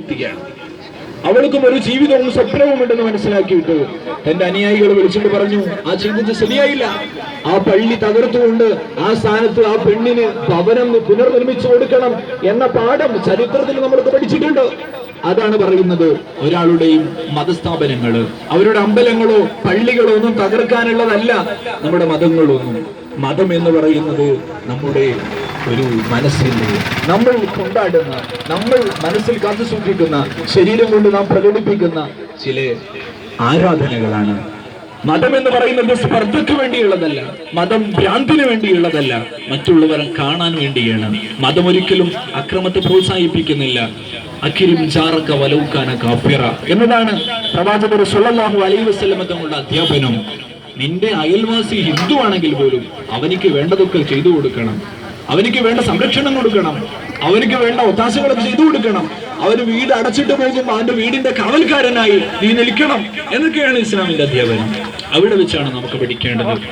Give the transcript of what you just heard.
എത്തുകയാണ് അവൾക്കും ഒരു ജീവിതവും സ്വപ്നവും ഉണ്ടെന്ന് മനസ്സിലാക്കിയിട്ട് തന്റെ അനുയായികൾ വിളിച്ചിട്ട് പറഞ്ഞു ആ ചിന്തിച്ച് ശരിയായില്ല. ആ പള്ളി തകർത്തുകൊണ്ട് ആ സ്ഥാനത്ത് ആ പെണ്ണിന് ഭവനം പുനർനിർമ്മിച്ചു കൊടുക്കണം എന്ന പാഠം ചരിത്രത്തിൽ നമ്മൾക്ക് പഠിച്ചിട്ടുണ്ട്. അതാണ് പറയുന്നത് ഒരാളുടെയും മതസ്ഥാപനങ്ങൾ. അവരുടെ അമ്പലങ്ങളോ പള്ളികളോ ഒന്നും തകർക്കാനുള്ളതല്ല നമ്മുടെ മതങ്ങളൊന്നും. മതം എന്ന് പറയുന്നത് നമ്മുടെ ഒരു മനസ്സിന്റെ നമ്മൾ കൊണ്ടാടുന്ന നമ്മൾ മനസ്സിൽ കാത്തു സൂക്ഷിക്കുന്ന ശരീരം കൊണ്ട് നാം പ്രകടിപ്പിക്കുന്ന ചില ആരാധനകളാണ്. മതം എന്ന് പറയുന്നത് സ്പർദ്ധയ്ക്ക് വേണ്ടിയുള്ളതല്ല മതം ഭ്രാന്തിന് വേണ്ടിയുള്ളതല്ല മറ്റുള്ളവരെ കാണാൻ വേണ്ടിയാണ്. മതം ഒരിക്കലും അക്രമത്തെ പ്രോത്സാഹിപ്പിക്കുന്നില്ല. അഖിലും ചാറക്ക വലവുക്കാന കാഫിറ എന്നതാണ് പ്രവാചകർ സുല്ലല്ലാഹു അലൈഹി വസല്ലം തങ്ങളുടെ അധ്യാപനം. നിന്റെ അയൽവാസി ഹിന്ദു ആണെങ്കിൽ പോലും അവനിക്ക് വേണ്ടതൊക്കെ ചെയ്തു കൊടുക്കണം. അവനിക്ക് വേണ്ട സംരക്ഷണം കൊടുക്കണം. അവനിക്ക് വേണ്ട ഒത്താശകളൊക്കെ ചെയ്തു കൊടുക്കണം. അവന് വീട് അടച്ചിട്ട് പോകുമ്പോൾ അവന്റെ വീടിന്റെ കാവൽക്കാരനായി നീ നിൽക്കണം എന്നൊക്കെയാണ് ഇസ്ലാമിന്റെ അധ്യാപനം. അവിടെ വെച്ചാണ് നമുക്ക് പഠിക്കേണ്ടത്.